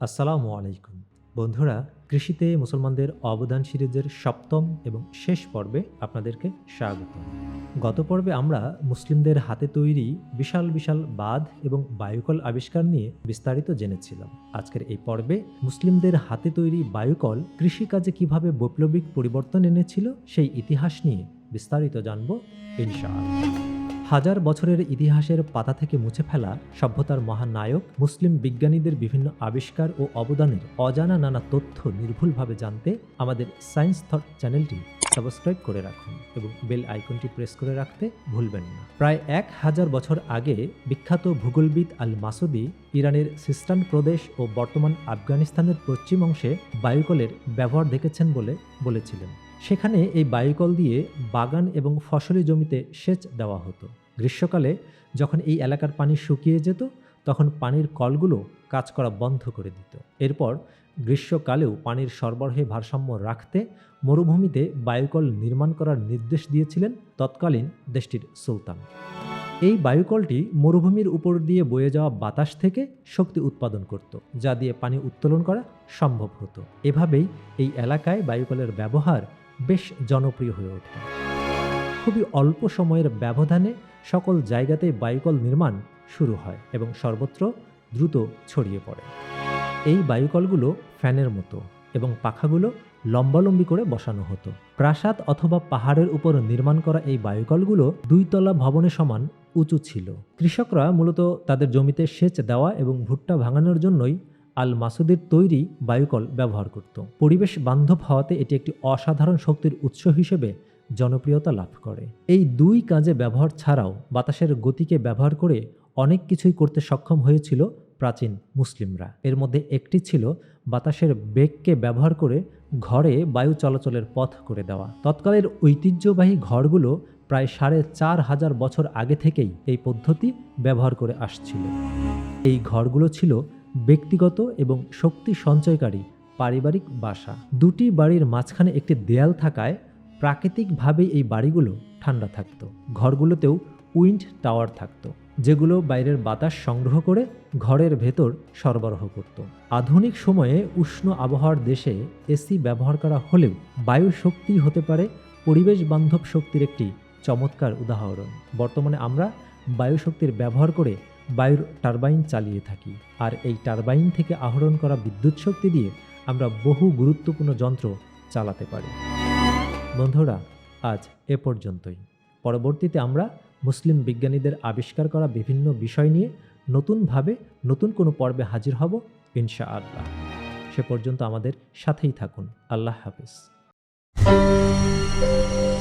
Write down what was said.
আসসালামু আলাইকুম। বন্ধুরা, কৃষিতে মুসলমানদের অবদান সিরিজের সপ্তম এবং শেষ পর্বে আপনাদেরকে স্বাগত। গত পর্বে আমরা মুসলিমদের হাতে তৈরি বিশাল বিশাল বাঁধ এবং বায়ুকল আবিষ্কার নিয়ে বিস্তারিত জেনেছিলাম। আজকের এই পর্বে মুসলিমদের হাতে তৈরি বায়ুকল কৃষিকাজে কীভাবে বৈপ্লবিক পরিবর্তন এনেছিল সেই ইতিহাস নিয়ে বিস্তারিত জানব, ইনশাআল্লাহ। হাজার বছরের ইতিহাসের পাতা থেকে মুছে ফেলা সভ্যতার মহানায়ক মুসলিম বিজ্ঞানীদের বিভিন্ন আবিষ্কার ও অবদানের অজানা নানা তথ্য নির্ভুলভাবে জানতে আমাদের সায়েন্স থট চ্যানেলটি সাবস্ক্রাইব করে রাখুন এবং বেল আইকনটি প্রেস করে রাখতে ভুলবেন না। প্রায় এক হাজার বছর আগে বিখ্যাত ভূগোলবিদ আল মাসুদি ইরানের সিস্টান প্রদেশ ও বর্তমান আফগানিস্তানের পশ্চিম অংশে বায়ুকলের ব্যবহার দেখেছেন বলে বলেছিলেন। সেখানে এই বায়ুকল দিয়ে বাগান এবং ফসলি জমিতে সেচ দেওয়া হতো। গ্রীষ্মকালে যখন এই এলাকার পানি শুকিয়ে যেত, তখন পানির কলগুলো কাজ করা বন্ধ করে দিত। এরপর গ্রীষ্মকালেও পানির সরবরাহে ভারসাম্য রাখতে মরুভূমিতে বায়ুকল নির্মাণ করার নির্দেশ দিয়েছিলেন তৎকালীন দেশটির সুলতান। এই বায়ুকলটি মরুভূমির উপর দিয়ে বয়ে যাওয়া বাতাস থেকে শক্তি উৎপাদন করত, যা দিয়ে পানি উত্তোলন করা সম্ভব হতো। এভাবেই এই এলাকায় বায়ুকলের ব্যবহার বেশ জনপ্রিয় হয়ে ওঠে। খুবই অল্প সময়ের ব্যবধানে সকল জায়গাতেই বায়ুকল নির্মাণ শুরু হয় এবং সর্বত্র দ্রুত ছড়িয়ে পড়ে। এই বায়ুকলগুলো ফ্যানের মতো এবং পাখাগুলো লম্বালম্বি করে বসানো হতো। প্রাসাদ অথবা পাহাড়ের উপর নির্মাণ করা এই বায়ুকলগুলো দুইতলা ভবনের সমান উঁচু ছিল। কৃষকরা মূলত তাদের জমিতে সেচ দেওয়া এবং ভুট্টা ভাঙানোর জন্যই আল মাসুদের তৈরি বায়ুকল ব্যবহার করত। পরিবেশ বান্ধব হওয়াতে এটি একটি অসাধারণ শক্তির উৎস হিসেবে জনপ্রিয়তা লাভ করে। এই দুই কাজে ব্যবহার ছাড়াও বাতাসের গতিকে ব্যবহার করে অনেক কিছুই করতে সক্ষম হয়েছিল প্রাচীন মুসলিমরা। এর মধ্যে একটি ছিল বাতাসের বেগকে ব্যবহার করে ঘরে বায়ু চলাচলের পথ করে দেওয়া। তৎকালের ঐতিহ্যবাহী ঘরগুলো প্রায় সাড়ে চার হাজার বছর আগে থেকেই এই পদ্ধতি ব্যবহার করে আসছিল। এই ঘরগুলো ছিল ব্যক্তিগত এবং শক্তি সঞ্চয়কারী পারিবারিক বাসা। দুটি বাড়ির মাঝখানে একটি দেয়াল থাকায় প্রাকৃতিকভাবেই এই বাড়িগুলো ঠান্ডা থাকতো। ঘরগুলোতেও উইন্ড টাওয়ার থাকতো, যেগুলো বাইরের বাতাস সংগ্রহ করে ঘরের ভেতর সরবরাহ করত। আধুনিক সময়ে উষ্ণ আবহাওয়ার দেশে এসি ব্যবহার করা হলেও বায়ু শক্তি হতে পারে পরিবেশ বান্ধব শক্তির একটি চমৎকার উদাহরণ। বর্তমানে আমরা বায়ু শক্তির ব্যবহার করে বায়ুর টারবাইন চালিয়ে থাকি। আর এই টারবাইন থেকে আহরণ করা বিদ্যুৎ শক্তি দিয়ে আমরা বহু গুরুত্বপূর্ণ যন্ত্র চালাতে পারি। বন্ধুরা, আজ এ পর্যন্তই। পরবর্তীতে আমরা মুসলিম বিজ্ঞানীদের আবিষ্কার করা বিভিন্ন বিষয় নিয়ে নতুনভাবে নতুন কোনো পর্বে হাজির হব ইনশা আল্লাহ সে পর্যন্ত আমাদের সাথেই থাকুন। আল্লাহ হাফিজ।